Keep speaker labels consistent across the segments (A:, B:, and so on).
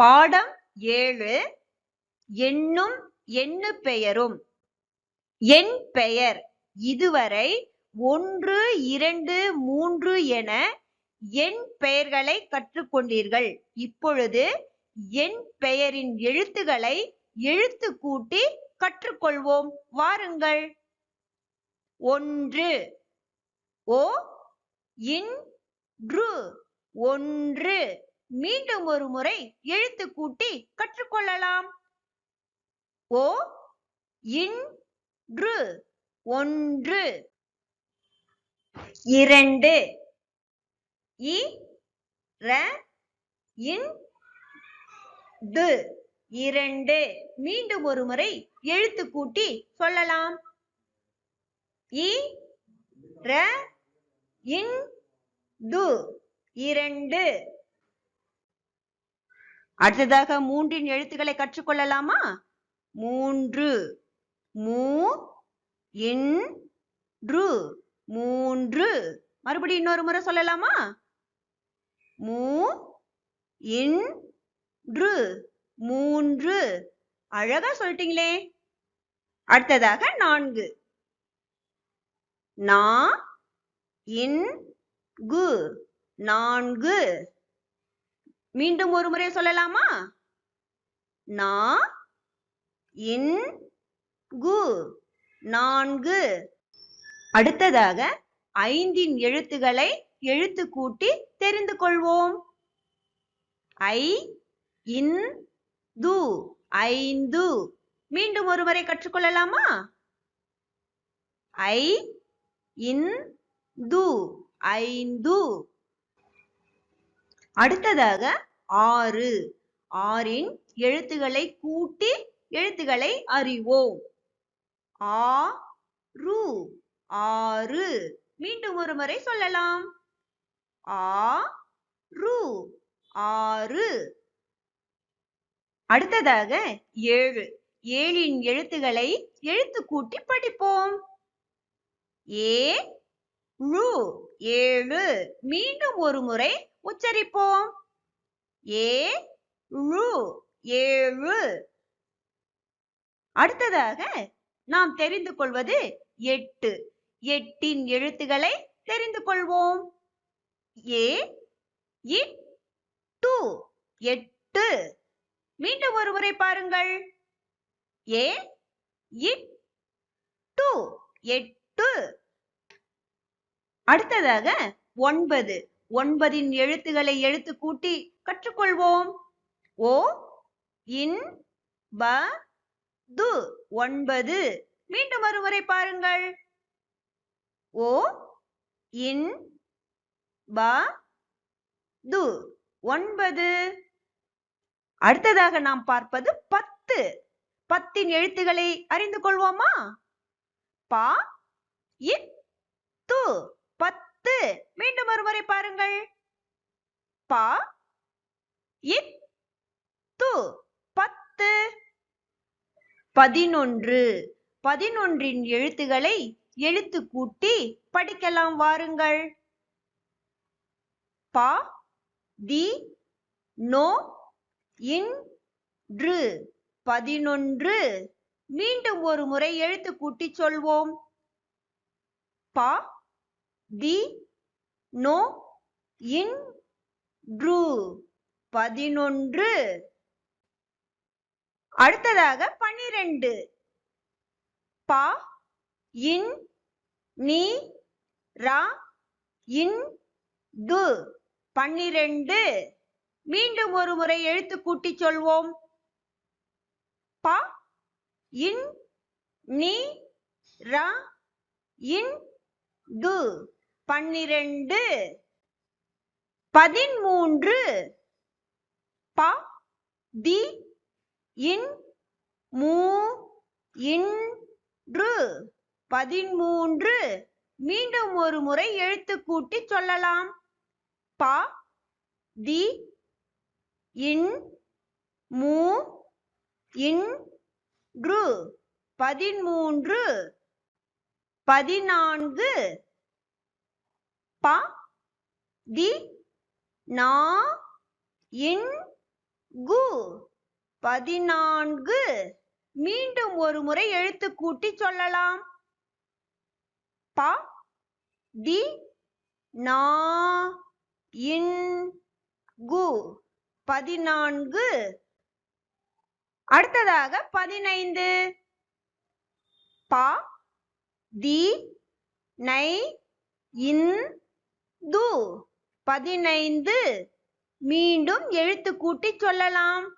A: பாடம் ஏழு. எண்ணும் எண்ணு பெயரும். என் பெயர் இதுவரை ஒன்று இரண்டு மூன்று என எண் பெயர்களை கற்றுக்கொண்டீர்கள். இப்பொழுது என் பெயரின் எழுத்துகளை எழுத்து கூட்டி கற்றுக்கொள்வோம். வாருங்கள். ஒன்று. ஓ. இன் ஒன்று. மீண்டும் ஒரு முறை எழுத்து கூட்டி கற்றுக்கொள்ளலாம். ஓ இன்று. ஒன்று. இரண்டு. இ ர இன் டு இரண்டு. மீண்டும் ஒரு முறை எழுத்து கூட்டி சொல்லலாம். இ ர இன் டு இரண்டு. அடுத்ததாக மூன்றின் எழுத்துக்களை கற்றுக்கொள்ளலாமா? மூன்று. மூ இன் ரு மூன்று. மறுபடியும் இன்னொரு முறை சொல்லலாமா? மூ இன் ரு மூன்று. அழகா சொல்லிட்டீங்களே. அடுத்ததாக நான்கு. நா இன் கு. நான்கு. மீண்டும் ஒரு முறை சொல்லலாமா? நா இன் கு நான்கு. அடுத்ததாக ஐந்தின் எழுத்துகளை எழுத்து கூட்டி தெரிந்து கொள்வோம். ஐ இன் து ஐந்து. மீண்டும் ஒருவரை கற்றுக்கொள்ளலாமா? ஐ இன் து ஐந்து. அடுத்ததாக ஆறு. ஆறின் எழுத்துக்களை கூட்டி எழுத்துக்களை அறிவோம். ஆ ரு ஆறு. மீண்டும் ஒரு முறை சொல்லலாம். ஆ ரு ஆறு. அடுத்ததாக ஏழு. ஏழின் எழுத்துக்களை எழுத்து கூட்டி படிப்போம். ஏ. ரு ஏழு. மீண்டும் ஒரு முறை உச்சரிப்போம். ஏ ழு ஏழு அடுத்ததாக நாம் தெரிந்து கொள்வது எட்டு. எட்டின் எழுத்துக்களை தெரிந்து கொள்வோம். Eight. எட்டு. மீண்டும் ஒரு முறை பாருங்கள். Eight. எட்டு. அடுத்ததாக ஒன்பது. ஒன்பதின் எழுத்துகளை எழுத்து கூட்டி கற்றுக்கொள்வோம். ஓ இன் ப து. ஒன்பது. மீண்டும் ஒருமுறை பாருங்கள். ஓ இன் ப து. ஒன்பது. அடுத்ததாக நாம் பார்ப்பது பத்து. பத்தின் எழுத்துக்களை அறிந்து கொள்வோமா? பா இ து. பத்து மீண்டும் ஒருமுறை பாருங்கள். பா இத் து பத்து. பதினொன்று. பதினொன்றின் எழுத்துகளை எழுத்து கூட்டி படிக்கலாம் வாருங்கள். பா தி நோ இன்று. பதினொன்று. மீண்டும் ஒரு முறை எழுத்து கூட்டி சொல்வோம். பா தி நோ இன் று பதினொன்று. அடுத்ததாக பனிரெண்டு. பா இன் நீ ரா இன் து. பன்னிரண்டு. மீண்டும் ஒரு முறை எழுத்து கூட்டி சொல்வோம். ப இன் நீ ரா இன் து. பன்னிரண்டு பதிமூன்று ப தி இன் மூ இன்று. பதிமூன்று மீண்டும் ஒரு முறை எழுத்து கூட்டி சொல்லலாம். ப தி இன் மூ இன் பதிமூன்று பதினான்கு ப தி நா இன் கு. பதினான்கு. மீண்டும் ஒரு முறை எழுத்து கூட்டி சொல்லலாம். ப தி நா இன் கு. பதினான்கு. அடுத்ததாக பதினைந்து. ப தி நை இன் து. பதினைந்து. மீண்டும் எழுத்து கூட்டி சொல்லலாம்.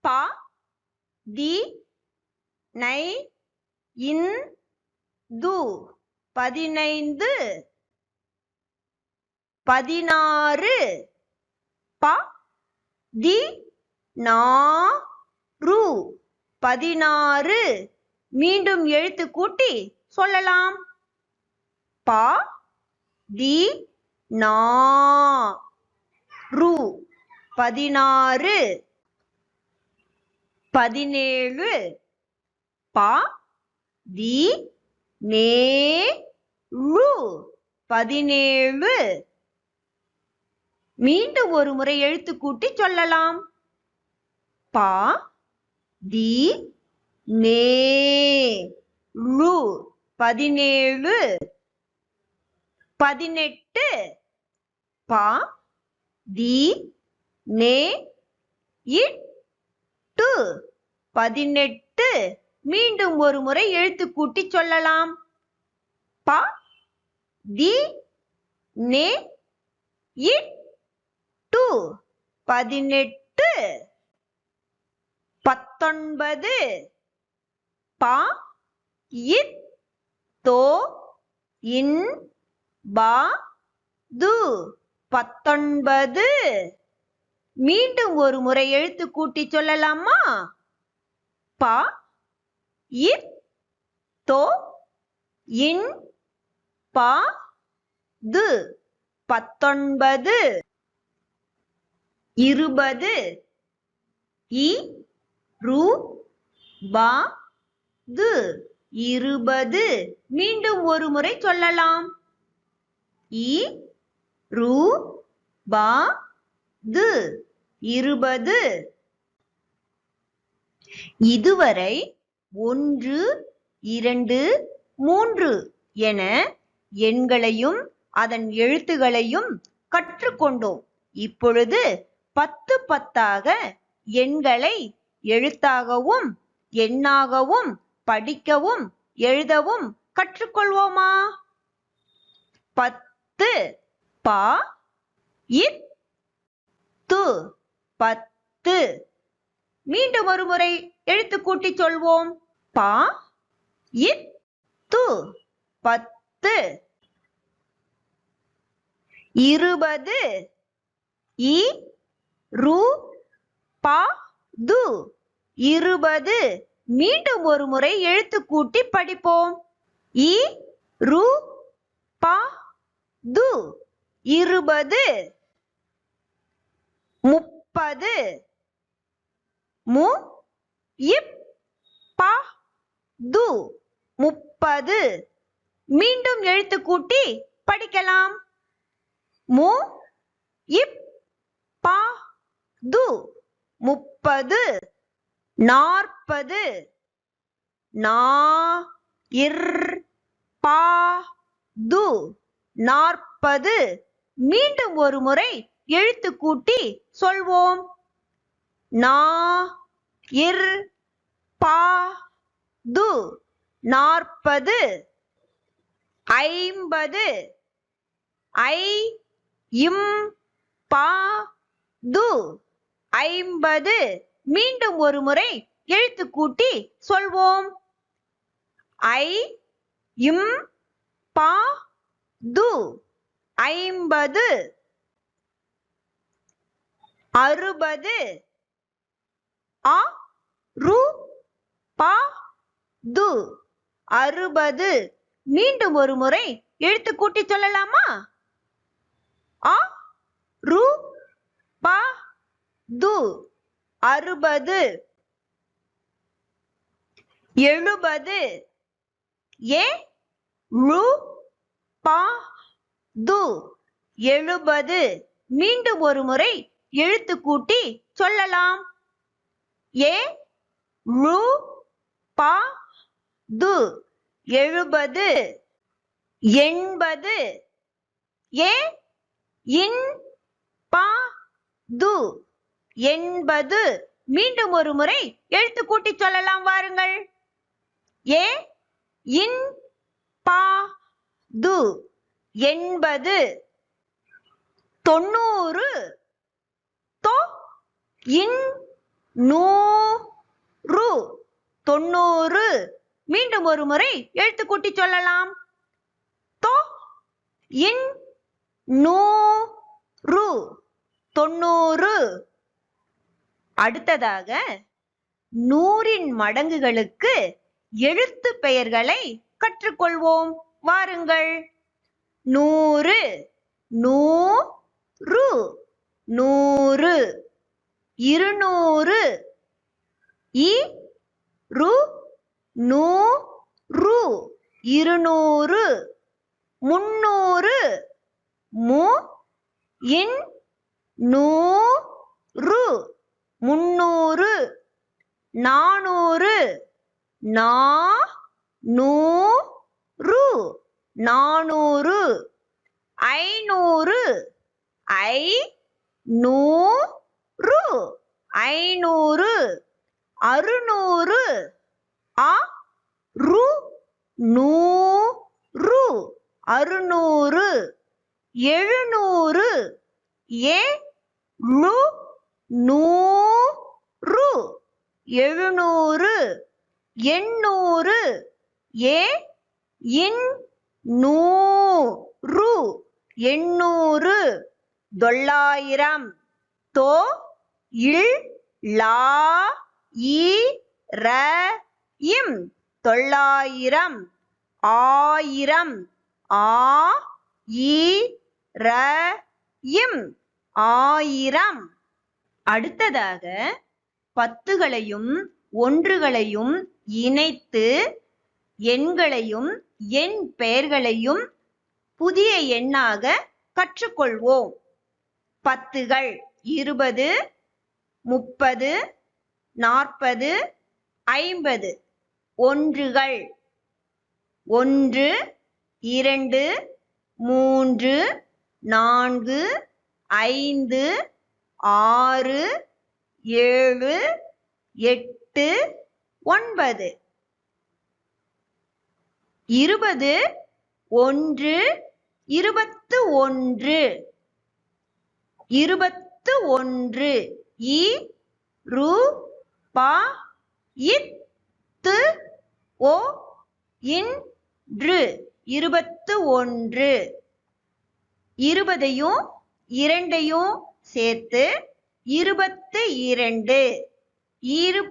A: ப. தி. நை. இன். து. பதினைந்து. பதினாறு. ப. தி. நா. ரு. பதினாறு. மீண்டும் எழுத்து கூட்டி சொல்லலாம். பா. தி நா ரு. பதினாறு. பதினேழு. ப. தி நே ழு பதினேழு. மீண்டும் ஒரு முறை எழுத்து கூட்டி சொல்லலாம். பா. தி நே ழு பதினேழு. பதினெட்டு பா தி நே இட்டு பதினெட்டு மீண்டும் ஒரு முறை எழுத்து கூட்டி சொல்லலாம். ப தி நே இட்டு பதினெட்டு பத்தொன்பது பா இத் தோ இன் பா து பத்தொன்பது. மீண்டும் ஒரு முறை எழுத்து கூட்டி சொல்லலாமா? ப இ தோ இன் பா து பத்தொன்பது. இருபது. இ ரு பா து இருபது. மீண்டும் ஒரு முறை சொல்லலாம். இ ரூ பா து இருபது. இதுவரை ஒன்று இரண்டு மூன்று என எண்களையும் அதன் எழுத்துகளையும் கற்றுக்கொண்டோம். இப்பொழுது பத்து பத்தாக எண்களை எழுத்தாகவும் எண்ணாகவும் படிக்கவும் எழுதவும் கற்றுக்கொள்வோமா? பத்து ப பா து பத்து. மீண்டும் ஒரு முறை எழுத்து கூட்டி சொல்வோம். பா இத்து பத்து. இருபது இ ரு ப து. இருபது. மீண்டும் ஒரு முறை எழுத்து கூட்டி படிப்போம். இ ரு ப து இருபது முப்பது மு இப் பா து முப்பது. மீண்டும் எழுத்து கூட்டி படிக்கலாம். மு இப் பா து முப்பது நாற்பது. நா இர் பா து. நாற்பது. மீண்டும் ஒரு முறை எழுத்து கூட்டி சொல்வோம். நா இர் பா து. நாற்பது. ஐம்பது. ஐ இம் பா து. ஐம்பது. மீண்டும் ஒரு முறை எழுத்து கூட்டி சொல்வோம். ஐ இம் பா து ஐம்பது. அறுபது. அ ரு பா து அறுபது. மீண்டும் ஒரு முறை எழுத்து கூட்டி சொல்லலாமா? அ ரு பா து அறுபது. எழுபது. ஏ ழு பா து. எழுபது. மீண்டும் ஒரு முறை எழுத்து கூட்டி சொல்லலாம். ஏ மு பா து. எழுபது. எண்பது. ஏ இன் பா து. எண்பது. மீண்டும் ஒரு முறை எழுத்து கூட்டி சொல்லலாம் வாருங்கள். ஏ இன் பா து எண்பது தொண்ணூறு தொ இன் நூறு தொண்ணூறு. மீண்டும் ஒரு முறை எழுத்து கூட்டி சொல்லலாம். தொ இன் நூறு தொண்ணூறு. அடுத்ததாக நூறின் மடங்குகளுக்கு எழுத்து பெயர்களை கற்றுக்கொள்வோம். வாருங்கள். நூறு நூறு நூறு. இருநூறு இ ரு நூறு. இருநூறு முன்னூறு மு இன் நூறு. முன்னூறு நானூறு நா நூ ரூ நானூறு. ஐநூறு. ஐ நூறு ஐநூறு. அறுநூறு. அ ரு ரூ அறுநூறு. எழுநூறு. ஏ ரூ நூ ரூ எழுநூறு. எண்ணூறு. ஏ இன் நூறு எண்ணூறு. தொள்ளாயிரம். தோ இல் லா ஈ ர இம். தொள்ளாயிரம். ஆயிரம். ஆ ஈ ர இம். ஆயிரம். அடுத்ததாக பத்துகளையும் ஒன்றுகளையும் இணைத்து எண்களையும் எண் பெயர்களையும் புதிய எண்ணாக கற்றுக்கொள்வோம். பத்துகள் இருபது முப்பது நாற்பது ஐம்பது. ஒன்றுகள் ஒன்று இரண்டு மூன்று நான்கு ஐந்து ஆறு ஏழு எட்டு ஒன்பது. இருபது ஒன்று இருபத்து ஒன்று. இருபத்து ஒன்று. இ ரு பா இத்து ஓ இன்று. இருபத்து ஒன்று. இருபதையும் இரண்டையும் சேர்த்து இருபத்து இரண்டு. இரு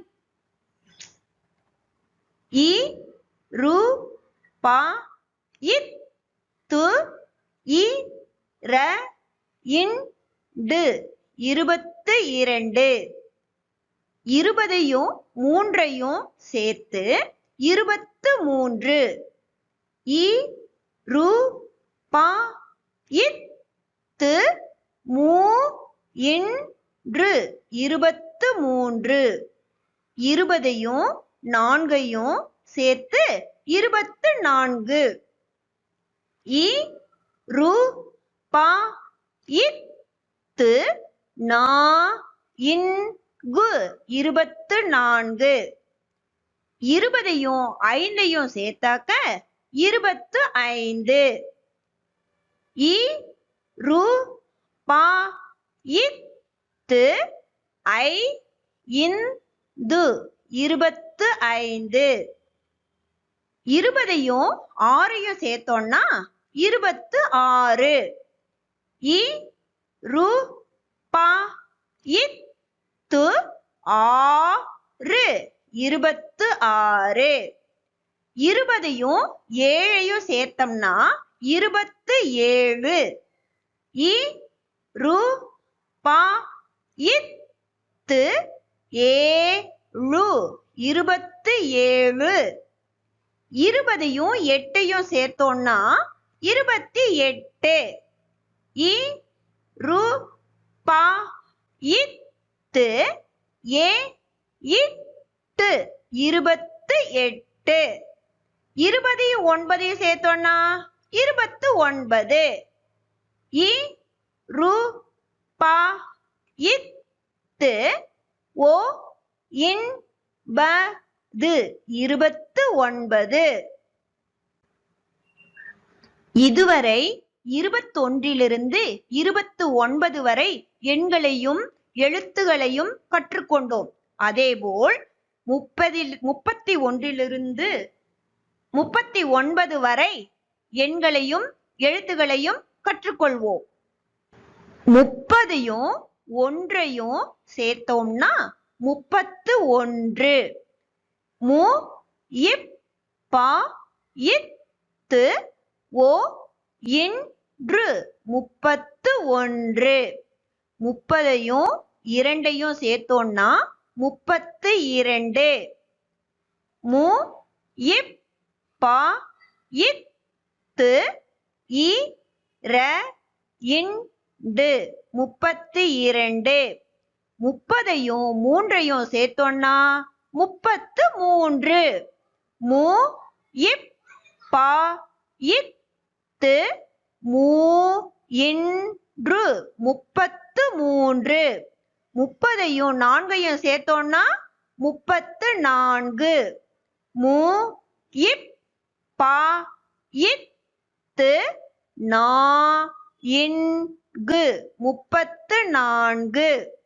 A: இ ரு பா இத் து இ ர இன் டு. இருபத்து இரண்டு. இருபதையும் மூன்றையும் சேர்த்து இருபத்து மூன்று. இ ரு பா இத் து மூ இன்று இருபத்து மூன்று. இருபதையும் நான்கையும் சேர்த்து இருபத்து நான்கு. இ ரு பா இத்து நா இன்கு இருபத்து நான்கு. இருபதையும் ஐந்தையும் சேர்த்தாக்க இருபத்து ஐந்து. இ ரு பா இத்து ஐ இந்து இருபத்து ஐந்து. இருபதையும் ஆறையும் சேர்த்தோம்னா இருபத்து ஆறு. இ ரு பா இத்து ஆறு. இருபத்து ஆறு. இருபதையும் ஏழையும் சேர்த்தோம்னா இருபத்து ஏழு. இ ரு பா இத்து ஏழு. இருபத்து ஏழு. இருபதையும் எட்டையும் சேர்த்தோம்னா இருபத்தி எட்டு. இ ரு பா இத்து ஏ இட்டு. இருபத்து எட்டு. இருபதையும் ஒன்பதையும் சேர்த்தோம்னா இருபத்து ஒன்பது. இ ரு பா இத்து. ஓ இன் ப து இருபத்து ஒன்பது. இதுவரை இருபத்தொன்றிலிருந்து இருபத்து ஒன்பது வரை எண்களையும் எழுத்துகளையும் கற்றுக்கொண்டோம். அதேபோல் முப்பதில் முப்பத்தி ஒன்றிலிருந்து முப்பத்தி ஒன்பது வரை எண்களையும் எழுத்துகளையும் கற்றுக்கொள்வோம். முப்பதையும் ஒன்றையும் சேர்த்தோம்னா முப்பத்து ஒன்று. மு இப் பா இத்து ஓ இன்று. முப்பத்து ஒன்று. முப்பதையும் இரண்டையும் சேர்த்தோம்னா முப்பத்து இரண்டு. மு இப் பா இத்து இ ர இண்டு. முப்பத்து இரண்டு. முப்பதையும் மூன்றையும் சேர்த்தோம்னா முப்பத்து மூன்று. மு இப் பா இத்து மூ இன்று. முப்பத்து மூன்று. முப்பதையும் நான்கையும் சேர்த்தோம்னா முப்பத்து நான்கு. மு இப் பா இத்து நா இன்கு முப்பத்து நான்கு.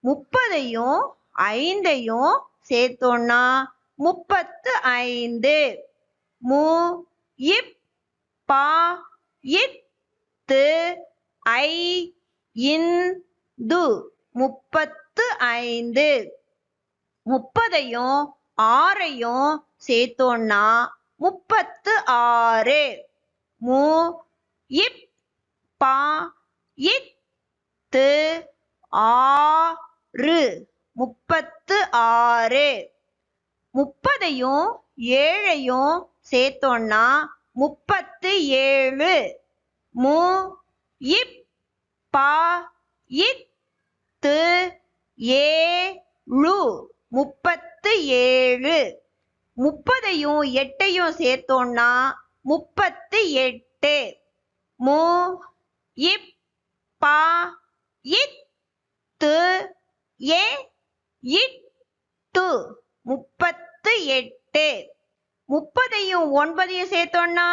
A: முப்பதையும் ஐந்தையும் சேர்த்தோன்னா முப்பத்து ஐந்து. மு இப் பா இத்து ஐ இந்து. முப்பத்து ஐந்து. முப்பதையும் ஆறையும் சேர்த்தோன்னா முப்பத்து ஆறு. மு இப் பா இத்து ஆறு. முப்பத்து ஆறு. முப்பதையும் ஏழையும் சேர்த்தோன்னா முப்பத்து ஏழு. மு இப் பா இத்து ஏழு முப்பத்து ஏழு. முப்பதையும் எட்டையும் சேர்த்தோன்னா முப்பத்து எட்டு. மு இப் பா இத்து ஏ இட்டு முப்பத்து எட்டு. முப்பதையும் ஒன்பதையும் சேர்த்தோம்னா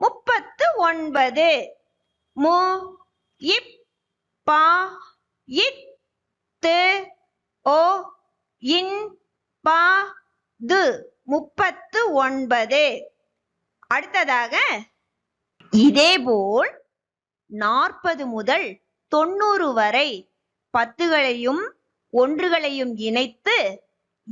A: முப்பத்து ஒன்பது. மு இப் பா இத்து ஓ இன் பா து முப்பத்து ஒன்பது. அடுத்ததாக இதேபோல் நாற்பது முதல் தொண்ணூறு வரை பத்துகளையும் ஒன்றுகளையும் இணைத்து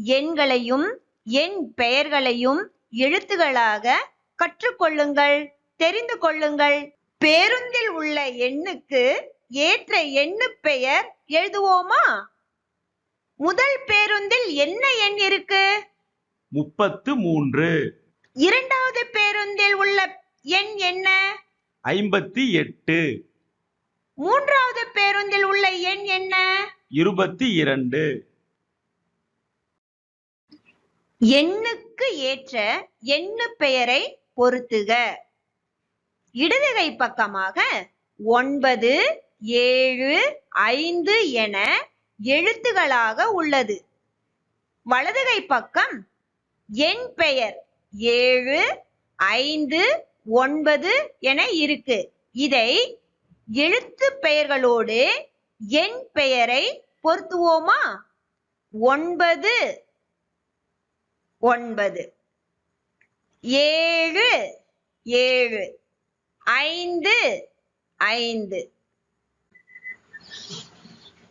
A: எண்களையும் எண் பெயர்களையும் எழுத்துகளாக கற்றுக்கொள்ளுங்கள் தெரிந்து கொள்ளுங்கள். பேருந்தில் உள்ள எண்ணுக்கு ஏற்ற எண்ணு பெயர் எழுதுவோமா? முதல் பேருந்தில் என்ன எண் இருக்கு?
B: முப்பத்து மூன்று.
A: இரண்டாவது பேருந்தில் உள்ள எண் என்ன?
B: ஐம்பத்தி எட்டு.
A: மூன்றாவது பேருந்தில் உள்ள எண் என்ன?
B: இருபத்தி இரண்டு.
A: எண்ணுக்கு ஏற்ற எண்ணு பெயரை பொருத்துக இடதுகை பக்கமாக ஒன்பது ஏழு ஐந்து என எழுத்துகளாக உள்ளது. வலதுகை பக்கம் எண் பெயர் ஏழு ஐந்து ஒன்பது என இருக்கு. இதை எழுத்து பெயர்களோடு என் பெயரை பொருத்துவோமா? ஒன்பது. ஒன்பது. ஏழு. ஏழு. ஐந்து. ஐந்து.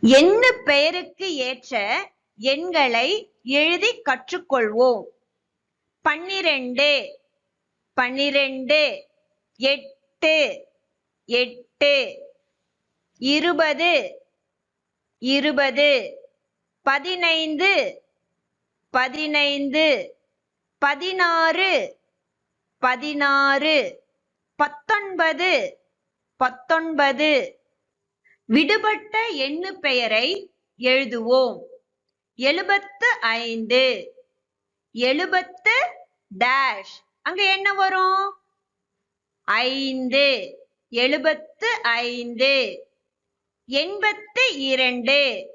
A: என்ன பெயருக்கு ஏற்ற எண்களை எழுதி கற்றுக்கொள்வோம்? பன்னிரண்டு. பன்னிரண்டு. எட்டு. எட்டு. இருபது இருபது பதினைந்து பதினைந்து பதினாறு பதினாறு பத்தொன்பது பத்தொன்பது. விடுபட்ட எண்ணு பெயரை எழுதுவோம். எழுபத்து ஐந்து எழுபத்து டேஷ். அங்க என்ன வரும்? ஐந்து எழுபத்து ஐந்து. எண்பத்து இரண்டு.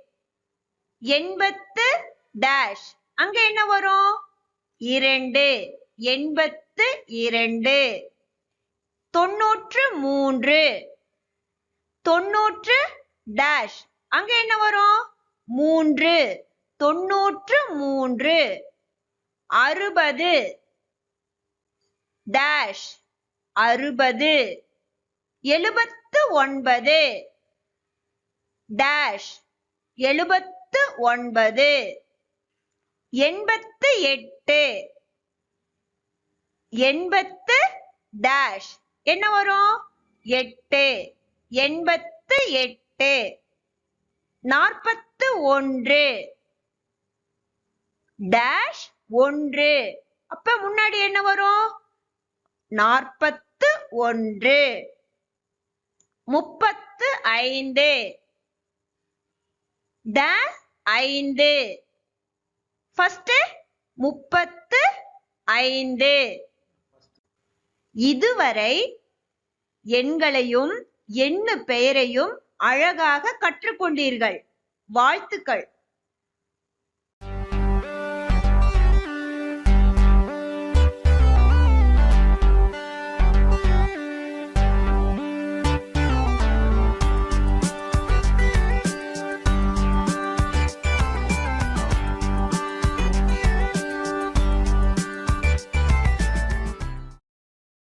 A: எண்பத்து டேஷ் அங்க என்ன வரும்? இரண்டு. எண்பத்து இரண்டு. தொண்ணூற்று மூன்று. தொண்ணூற்று டேஷ் அங்க என்ன வரும்? மூன்று. தொண்ணூற்று மூன்று. அறுபது. டேஷ் அறுபது. எழுபத்து ஒன்பது. டேஷ் எழுபத்து ஒன்பது. எண்பத்து எட்டு. எண்பத்து டேஷ் என்ன வரும்? எட்டு. எண்பத்து எட்டு. நாற்பத்து ஒன்று. டேஷ் ஒன்று. அப்ப முன்னாடி என்ன வரும்? நாற்பத்து ஒன்று. முப்பத்து ஐந்து. த ஐந்து. ஃபர்ஸ்ட் முப்பத்து ஐந்து. இதுவரை எண்களையும் எண்ணு பெயரையும் அழகாக கற்றுக்கொண்டீர்கள். வாழ்த்துக்கள்.